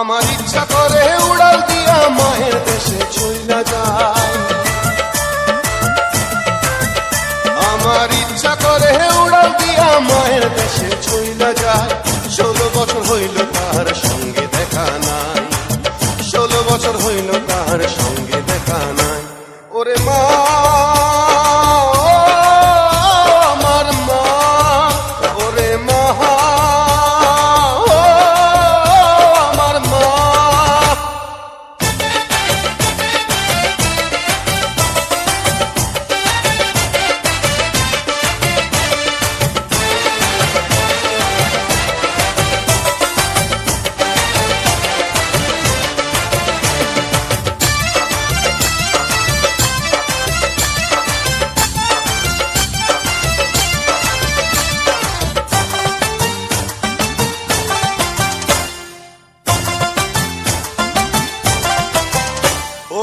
আমার ইচ্ছা করে উড়াল দিয়া মায়ের দেশে ছইলা যায়। আমার ইচ্ছা করে উড়াল দিয়া মায়ের দেশে ছইলা যায়। ষোলো বছর হইল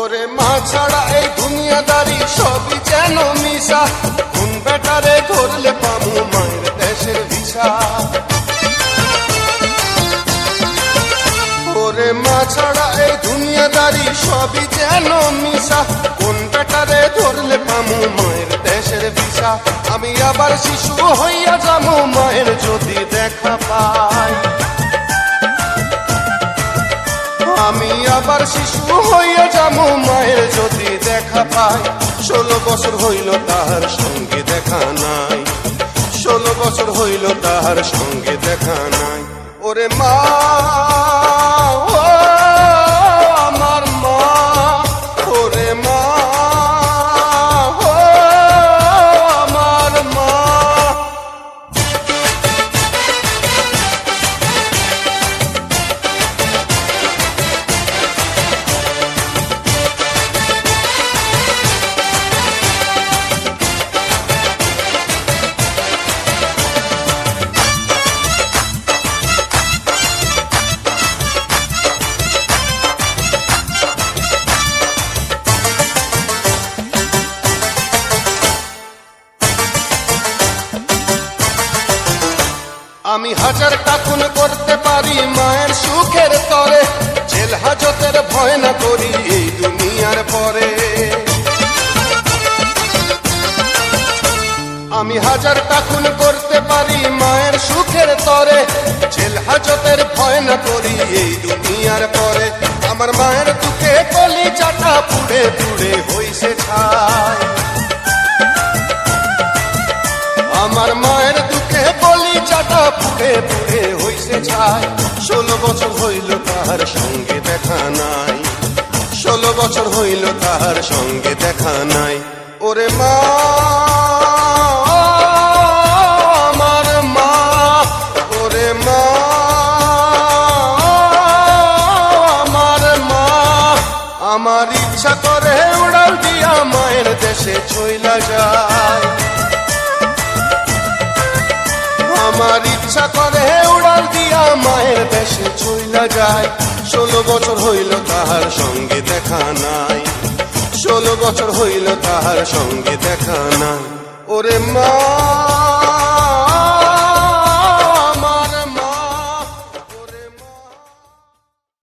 ওরে মা ছাড়া এই দুনিয়াদারি সবই যেন মিশা। কোন বেটারে ধরলে পামু মায়ের দেশের ভিসা। ওরে মা ছাড়া এই দুনিয়াদারি সবই যেন মিশা। কোন বেটারে ধরলে পামু মায়ের দেশের ভিসা। আমি আবার শিশু হইয়া যাব মায়ের যদি দেখা পাই আমি আবার শিশু হইয়া যামু মায়ের যদি দেখা পায়। ষোলো বছর হইল তাহার সঙ্গে দেখা নাই। ষোলো বছর হইল তাহার সঙ্গে দেখা নাই। ওরে মা আমি হাজার টাকুন করতে পারি মায়ের সুখের তরে। জেল হাজতের ভয় না করি এই দুনিয়ার পরে। আমি হাজার টাকুন করতে পারি মায়ের সুখের তরে। জেল হাজতের ভয় না করি এই দুনিয়ার পরে। আমার মায়ের দুঃখে কলি চাটা পুড়ে পুড়ে হইছে ছায় আমার বলি চাটা পুড়ে হইছে ছাই। ষোলো বছর হইল তাহার সঙ্গে দেখা নাই। ষোলো বছর হইল তাহার সঙ্গে দেখা নাই। ওরে মা, আমার ইচ্ছা করে উড়াল দিয়া মায়ের দেশে চইলা যায় ইচ্ছা করে উড়াল দিয়া মায়ের দেশে চইলা যায়। ষোলো বছর হইল তাহার সঙ্গে দেখা নাই। ষোলো বছর হইল তাহার সঙ্গে দেখা নাই। ওরে মা